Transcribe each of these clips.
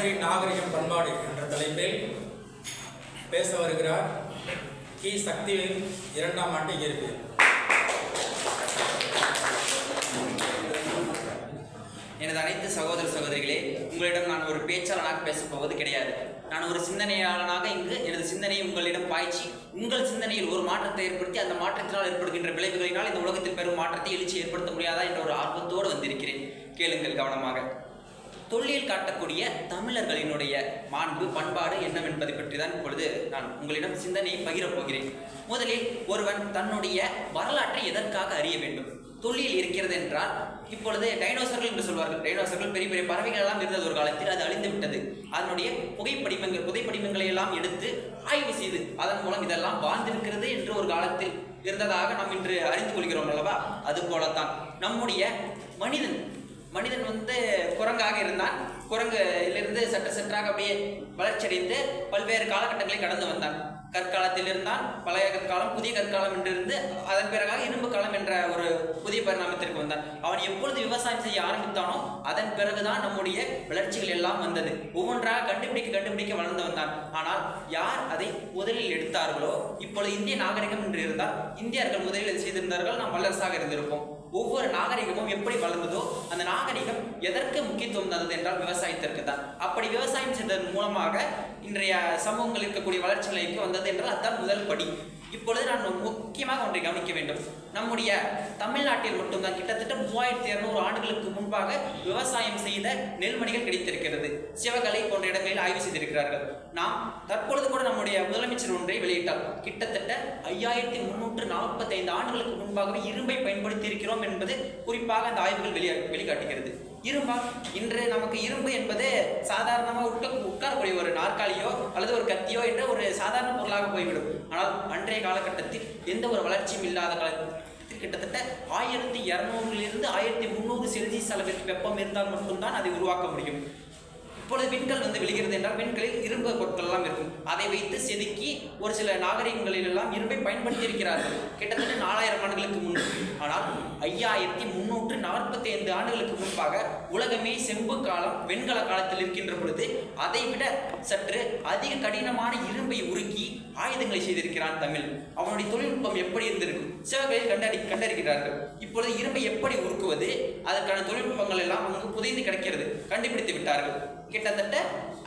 தமிழரின் நாகரிகம் பண்பாடு என்ற தலைப்பில் பேச வருகிறார் கி. சக்திவேல் இரண்டாம் ஆண்டு இயற்பியல் எனது அனைத்து சகோதர சகோதரிகளே உங்களிடம் நான் ஒரு பேச்சாளனாக பேசப்போவது கிடையாது. நான் ஒரு சிந்தனையாளனாக இங்கு எனது சிந்தனையை உங்களிடம் பாய்ச்சி உங்கள் சிந்தனையில் ஒரு மாற்றத்தை ஏற்படுத்தி அந்த மாற்றத்தினால் ஏற்படுகின்ற விளைவுகளினால் இந்த உலகத்தில் பெரும் மாற்றத்தை எழுச்சி ஏற்படுத்த முடியாதா என்ற ஒரு ஆர்வத்தோடு வந்திருக்கிறேன். கேளுங்கள் கவனமாக. தொல்லியல் காட்டக்கூடிய தமிழர்களினுடைய மாண்பு பண்பாடு என்னவென்பதை பற்றி தான் இப்பொழுது நான் உங்களிடம் சிந்தனையை பகிரப் போகிறேன். முதலில் ஒருவன் தன்னுடைய வரலாற்றை எதற்காக அறிய வேண்டும்? தொழில் இருக்கிறது என்றால் இப்பொழுது டைனோசர்கள் என்று சொல்வார்கள். டைனோசர்கள் பெரிய பெரிய பறவைகள் எல்லாம் இருந்தது ஒரு காலத்தில் அது அழிந்து விட்டது. அதனுடைய புகைப்படிமங்கள் புகைப்படிமங்களை எல்லாம் எடுத்து ஆய்வு செய்து அதன் மூலம் இதெல்லாம் வாழ்ந்திருக்கிறது என்று ஒரு காலத்தில் இருந்ததாக நாம் இன்று அறிந்து கொள்கிறோம் அல்லவா? அது போலத்தான் நம்முடைய மனிதன் மனிதன் வந்து குரங்காக இருந்தான். குரங்குலிருந்து சற்று சற்றாக அப்படியே வளர்ச்சியடைந்து பல்வேறு காலகட்டங்களை கடந்து வந்தான். கற்காலத்தில் இருந்தான் பழைய கற்காலம் புதிய கற்காலம் என்று இருந்து அதன் பிறகாக இரும்பு காலம் என்ற ஒரு புதிய பரிணாமத்திற்கு வந்தான். அவன் எப்பொழுது விவசாயம் செய்ய ஆரம்பித்தானோ அதன் பிறகுதான் நம்முடைய வளர்ச்சிகள் எல்லாம் வந்தது. ஒவ்வொன்றாக கண்டுபிடிக்க கண்டுபிடிக்க வளர்ந்து வந்தான். ஆனால் யார் அதை முதலில் எடுத்தார்களோ? இப்பொழுது இந்திய நாகரிகம் என்று இருந்தால் இந்தியர்கள் முதலில் செய்திருந்தார்கள். நாம் வல்லரசாக இருந்திருப்போம். ஒவ்வொரு நாகரிகமும் எப்படி வளர்ந்ததோ அந்த நாகரிகம் எதற்கு முக்கியத்துவம் தந்தது என்றால் விவசாயத்திற்கு தான். அப்படி விவசாயம் செய்ததன் மூலமாக இன்றைய சமூகங்கள் இருக்கக்கூடிய வளர்ச்சி நிலைக்கு வந்தது என்றால் அதுதான் முதல் படி. இப்பொழுது நான் முக்கியமாக ஒன்றை கவனிக்க வேண்டும். நம்முடைய தமிழ்நாட்டில் மட்டும்தான் கிட்டத்தட்ட மூவாயிரத்தி இரநூறு ஆண்டுகளுக்கு முன்பாக விவசாயம் செய்த நெல்மணிகள் கிடைத்திருக்கிறது. சிவகலை போன்ற இடங்களில் ஆய்வு செய்திருக்கிறார்கள். நாம் தற்பொழுது கூட நம்முடைய ஒன்றை வெளியிட்டார். கிட்டத்தட்ட ஐயாயிரத்தி முன்னூற்று நாற்பத்தி ஐந்து ஆண்டுகளுக்கு முன்பாகவே இரும்பை பயன்படுத்தி இருக்கிறோம் என்பது குறிப்பாக அந்த ஆய்வுகள் வெளியா வெளிக்காட்டுகிறது. இரும்பா? இன்று நமக்கு இரும்பு என்பது சாதாரணமாக உட்க உட்காரக்கூடிய ஒரு நாற்காலியோ அல்லது ஒரு கத்தியோ என்ற ஒரு சாதாரண பொருளாக போய்விடும். ஆனால் அன்றைய காலகட்டத்தில் எந்த ஒரு வளர்ச்சியும் இல்லாத காலத்தில் கிட்டத்தட்ட ஆயிரத்தி இரநூறுலிருந்து ஆயிரத்தி முந்நூறு செல்சியஸ் அளவிற்கு வெப்பம் இருந்தால் மட்டும்தான் அதை உருவாக்க முடியும். இப்பொழுது விண்கல் வந்து விழுகிறது என்றால் விண்களில் இரும்பு பொருட்கள் எல்லாம் இருக்கும். அதை வைத்து செதுக்கி ஒரு சில நாகரிகங்களில் எல்லாம் இரும்பை பயன்படுத்தி இருக்கிறார்கள் கிட்டத்தட்ட நாலாயிரம் ஆண்டுகளுக்கு முன் ஆனால் ஐயாயிரத்தி முன்னூற்று நாற்பத்தி ஐந்து ஆண்டுகளுக்கு முன்பாக உலகமே செம்பு காலம் வெண்கல காலத்தில் இருக்கின்ற பொழுது அதை விட சற்று அதிக கடினமான இரும்பை உருக்கி ஆயுதங்களை செய்திருக்கிறான் தமிழ். அவனுடைய தொழில்நுட்பம் எப்படி இருந்திருக்கும்? சிவகையில் கண்டறி கண்டறிகிறார்கள். இப்பொழுது இரும்பை எப்படி உருக்குவது? அதற்கான தொழில்நுட்பங்கள் எல்லாம் அங்கு புதைந்து கிடக்கிறது. கண்டுபிடித்து விட்டார்கள். கிட்டத்தட்ட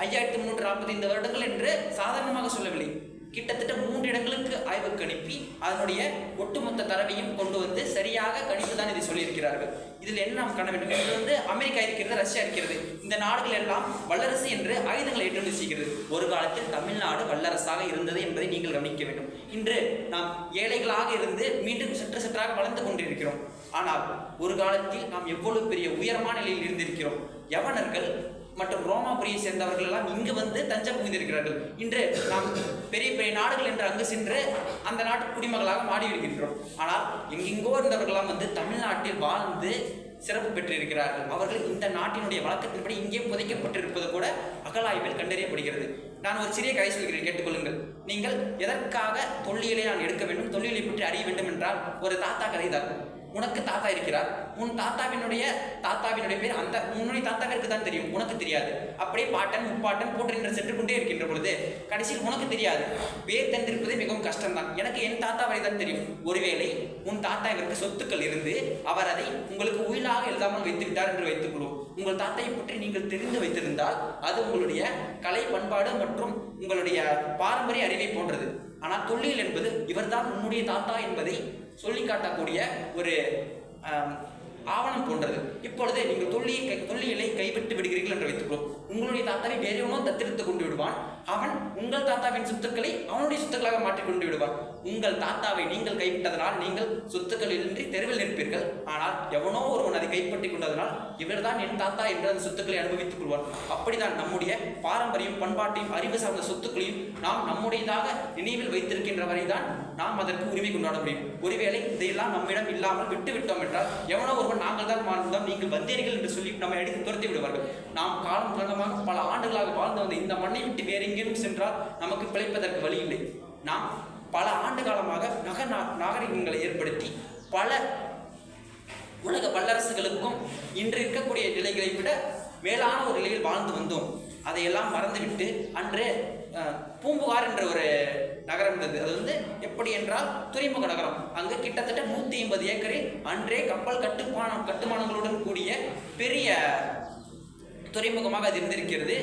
ஐயாயிரத்தி முன்னூற்று நாற்பத்தைந்து வருடங்கள் என்று சாதாரணமாக சொல்லவில்லை. கிட்டத்தட்ட மூன்று இடங்களுக்கு ஆய்வுக்கு அனுப்பி அதனுடைய ஒட்டுமொத்த தரவையும் கொண்டு வந்து சரியாக கணித்து தான் இதை சொல்லியிருக்கிறார்கள். இதில் என்ன நாம் காண வேண்டும்? இது வந்து அமெரிக்கா இருக்கிறது ரஷ்யா இருக்கிறது. இந்த நாடுகள் எல்லாம் வல்லரசு என்று ஆயுதங்களை ஏற்றுமதி செய்கிறது. ஒரு காலத்தில் தமிழ்நாடு வல்லரசாக இருந்தது என்பதை நீங்கள் கவனிக்க வேண்டும். இன்று நாம் ஏழைகளாக இருந்து மீண்டும் சற்று சற்றாக வளர்ந்து கொண்டிருக்கிறோம். ஆனால் ஒரு காலத்தில் நாம் எவ்வளவு பெரிய உயரமான நிலையில் இருந்திருக்கிறோம். யவனர்கள் மற்றும் ரோமாபுரியை சேர்ந்தவர்கள் எல்லாம் இங்கு வந்து தஞ்சம் புகுந்திருக்கிறார்கள். இன்று நாம் பெரிய பெரிய நாடுகள் என்று அங்கு சென்று அந்த நாட்டு குடிமகளாக மாறி வருகின்றோம் ஆனால் எங்கெங்கோ இருந்தவர்களாம் வந்து தமிழ்நாட்டில் வாழ்ந்து சிறப்பு பெற்றிருக்கிறார்கள். அவர்கள் இந்த நாட்டினுடைய வழக்கத்தின்படி இங்கே புதைக்கப்பட்டிருப்பது கூட அகலாய்வில் கண்டறியப்படுகிறது. நான் ஒரு சிறிய கதை சொல்கிறேன் கேட்டுக்கொள்ளுங்கள். நீங்கள் எதற்காக தொல்லியலை நான் எடுக்க வேண்டும்? தொல்லியலை பற்றி அறிய வேண்டும் என்றால் ஒரு தாத்தா கதை தான் உனக்கு தாத்தா இருக்கிறார். உன் தாத்தாவினுடைய தாத்தாவினுடைய பேர் அந்த உன்னுடைய தாத்தாவிற்கு தான் தெரியும். உனக்கு தெரியாது. அப்படியே பாட்டன் முப்பாட்டன் போட்டு என்று சென்று கொண்டே இருக்கின்ற பொழுது கடைசியில் உனக்கு தெரியாது. பேர் தந்திருப்பது மிகவும் கஷ்டம்தான். எனக்கு என் தாத்தா வரை தான் தெரியும். ஒருவேளை உன் தாத்தா இவருக்கு சொத்துக்கள் இருந்து அவர் அதை உங்களுக்கு உயிலாக எழுதாமல் வைத்துவிட்டார் என்று வைத்துக்கொள்வோம். உங்கள் தாத்தாவை பற்றி நீங்கள் தெரிந்து வைத்திருந்தால் அது உங்களுடைய கலை பண்பாடு மற்றும் உங்களுடைய பாரம்பரிய அறிவை போன்றது. ஆனால் தொல்லியல் என்பது இவர்தான் உன்னுடைய தாத்தா என்பதை சொல்லி காட்டக்கூடிய ஒரு ஆவணம் போன்றது. இப்பொழுது நீங்கள் தொல்லியை கை தொல்லியலை கைவிட்டு விடுகிறீர்கள் என்று வைத்துக்கொள்வோம். உங்களுடைய தாத்தாவை வேறெவனோ தத்தெடுத்து கொண்டு விடுவான். அவன் உங்கள் தாத்தாவின் சொத்துக்களை அவனுடைய சொத்துக்களாக மாற்றிக் கொண்டு விடுவான். உங்கள் தாத்தாவை நீங்கள் கைவிட்டதனால் நீங்கள் சொத்துக்கள் இன்றி தெருவில் நிற்பீர்கள். ஆனால் எவனோ ஒருவன் அதை கைப்பற்றி கொண்டதனால் இவர்தான் என் தாத்தா என்று அந்த சொத்துக்களை அனுபவித்துக் கொள்வான். அப்படிதான் நம்முடைய பாரம்பரியம் பண்பாட்டையும் அறிவு சார்ந்த சொத்துக்களையும் நாம் நம்முடையதாக நினைவில் வைத்திருக்கின்ற வரைதான் நாம் அதற்கு உரிமை கொண்டாட முடியும். ஒருவேளை இதையெல்லாம் நம்மிடம் இல்லாமல் விட்டு விட்டோம் என்றால் எவனோ ஒருவன் நாங்கள் தான் வாழ்ந்தோம் நீங்கள் வந்தீர்கள் என்று சொல்லி நம்ம எடுத்து துரத்தி விடுவார்கள். நாம் காலம் காலமாக பல ஆண்டுகளாக வாழ்ந்து வந்த இந்த மண்ணை விட்டு வேறு எங்கேயும் சென்றால் நமக்கு பிழைப்பதற்கு வழி இல்லை நாம் பல ஆண்டு காலமாக நக நாகரிகங்களை ஏற்படுத்தி பல உலக வல்லரசுகளுக்கும் இன்று இருக்கக்கூடிய நிலைகளை விட மேலான ஒரு நிலையில் வாழ்ந்து வந்தோம். அதையெல்லாம் மறந்துவிட்டு அன்று பூம்புகார் என்ற ஒரு நகரம் இருந்தது அது வந்து எப்படி என்றால் துறைமுக நகரம். அங்கு கிட்டத்தட்ட நூற்றி ஐம்பது ஏக்கரில் அன்றே கப்பல் கட்டுமானம் கட்டுமானங்களுடன் கூடிய பெரிய துறைமுகமாக அது இருந்திருக்கிறது.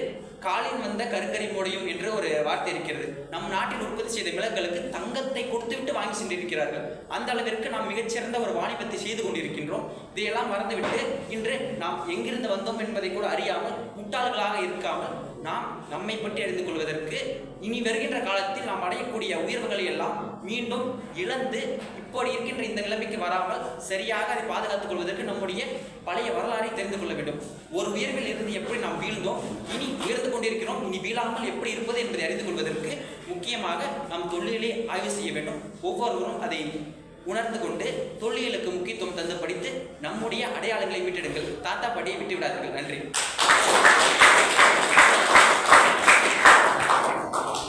காலின் வந்த கருக்கறி மூடையும் என்று ஒரு வார்த்தை இருக்கிறது. நம் நாட்டில் உற்பத்தி செய்த மிளகுகளுக்கு தங்கத்தை கொடுத்துவிட்டு வாங்கி சென்றிருக்கிறார்கள். அந்த அளவிற்கு நாம் மிகச்சிறந்த ஒரு வாணிபத்தை செய்து கொண்டிருக்கின்றோம். இதையெல்லாம் மறந்துவிட்டு இன்று நாம் எங்கிருந்து வந்தோம் என்பதை கூட அறியாமல் முட்டாள்களாக இருக்காமல் நாம் நம்மை பற்றி அறிந்து கொள்வதற்கு இனி வருகின்ற காலத்தில் நாம் அடையக்கூடிய உயர்வுகளை எல்லாம் மீண்டும் இழந்து இப்போது இருக்கின்ற இந்த நிலைமைக்கு வராமல் சரியாக அதை பாதுகாத்துக் கொள்வதற்கு நம்முடைய பழைய வரலாறை தெரிந்து கொள்ள வேண்டும். ஒரு உயர்வில் இருந்து எப்படி நாம் வீழ்ந்தோம் இனி உயர்ந்து கொண்டிருக்கிறோம் இனி வீழாமல் எப்படி இருப்பது என்பதை அறிந்து கொள்வதற்கு முக்கியமாக நாம் தொழிலை ஆய்வு செய்ய வேண்டும். ஒவ்வொருவரும் அதை உணர்ந்து கொண்டு தொழிலுக்கு முக்கியத்துவம் தந்து படித்து நம்முடைய அடையாளங்களை விட்டிடுங்கள் தாத்தா பாட்டியை விட்டு விடாதீர்கள் நன்றி.